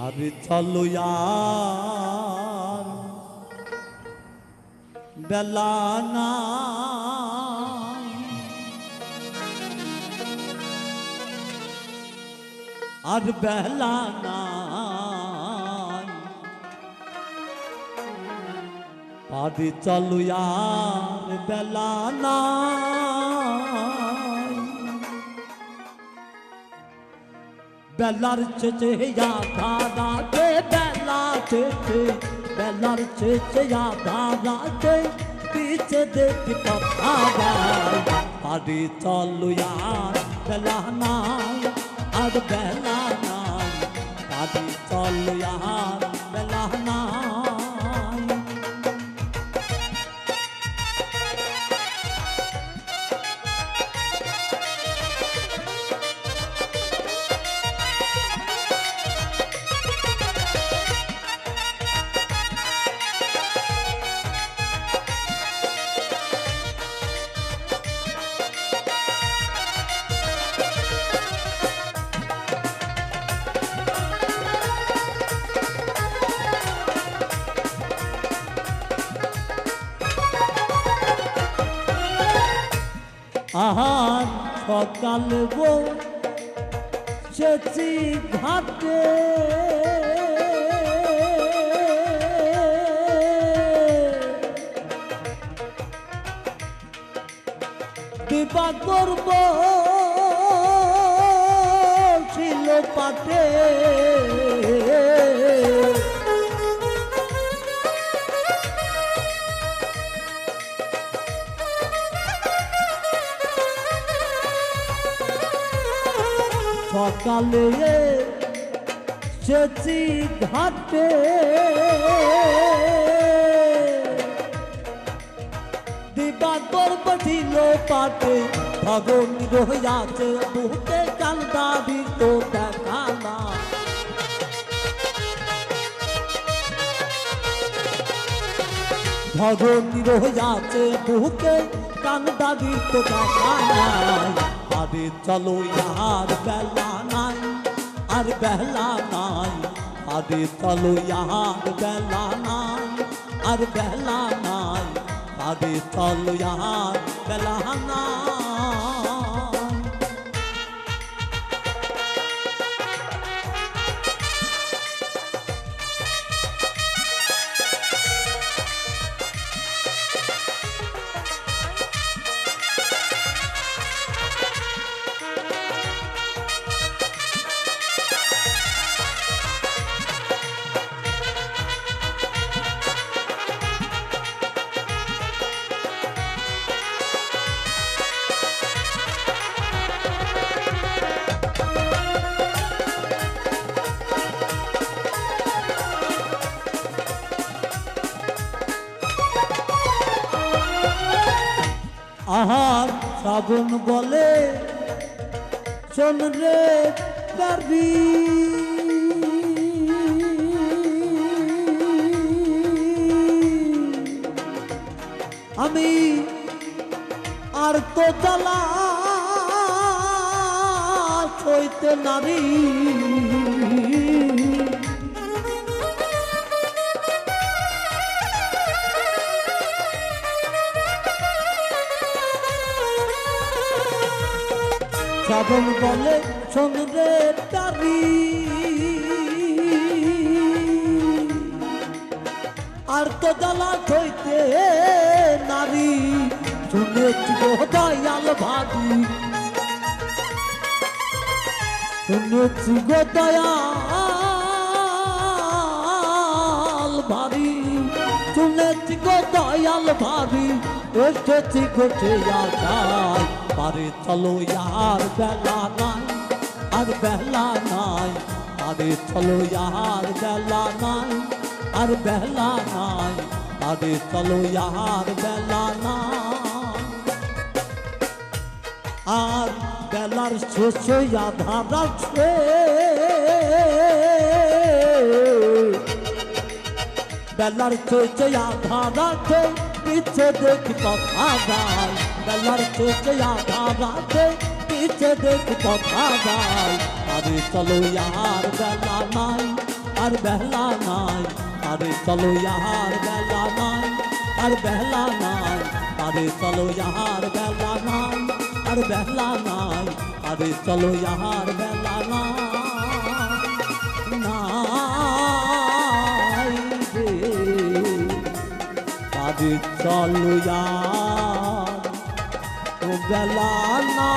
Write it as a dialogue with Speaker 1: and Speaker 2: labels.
Speaker 1: আর চলো আর বেলা না আর বেলা নাই। পাদি চলো বেলা নাই। বেলার চেচে আধা রাতে বেলা চেচে, বেলার চেচে আধা রাতে পিছে দেখি কথা পাদি চলো আর বেলা নাই, আর বেলা নাই। আরে চলো আর আহার সকাল সেচি ঘাটে দিবা করব ছিল পাটে সকালে সেচি ঘাটে দিবা গর্ব ছিল পাটে ভগন রহিয়াছে বুকে কান্দাবি তো দেখা না ভগন রহিয়াছে বুকে কান্দাবি তো দেখা নাই আরে চলো আর বেলা নাই, আর বেলা নাই। আরে চলো আর বেলা নাই, আর বেলা নাই। আরে চলো আর বেলা নাই। আহার শ্রাবণ বলে। শোন রে কারবি। আমি আর তো জ্বালা সইতে নারী। শ্রাবণ বলে সন্ধ্যে তারি। আর তো জ্বালা থইতে নারী শুনেছি দয়াল ভাবি শুনেছি গো দয়াল ভাবি শুনেছি গো দয়াল ভাবি এসেছি গোটে আশায় পারে চলো ইয়ার বেলা নাই, আর বেলা নাই। আরে চলো ইয়ার বেলা নাই, আর বেলা নাই। আরে চলো ইয়ার বেলা নাই। আর বেলার শেষে আধা রাখছে বেলার শেষে আধা রাখে পিছে দেখি কথা যায় বেলার শেষে আধা রাখে পিছে দেখি কথা যায় আরে চলো ইয়ার বেলা নাই আর বেলা নাই আরে চলো ইয়ার বেলা নাই আর বেলা নাই আরে চলো ইয়ার বেলা নাই আর বেলা নাই আরে চলো ইয়ার বেলা নাই চলুয়া বেলা না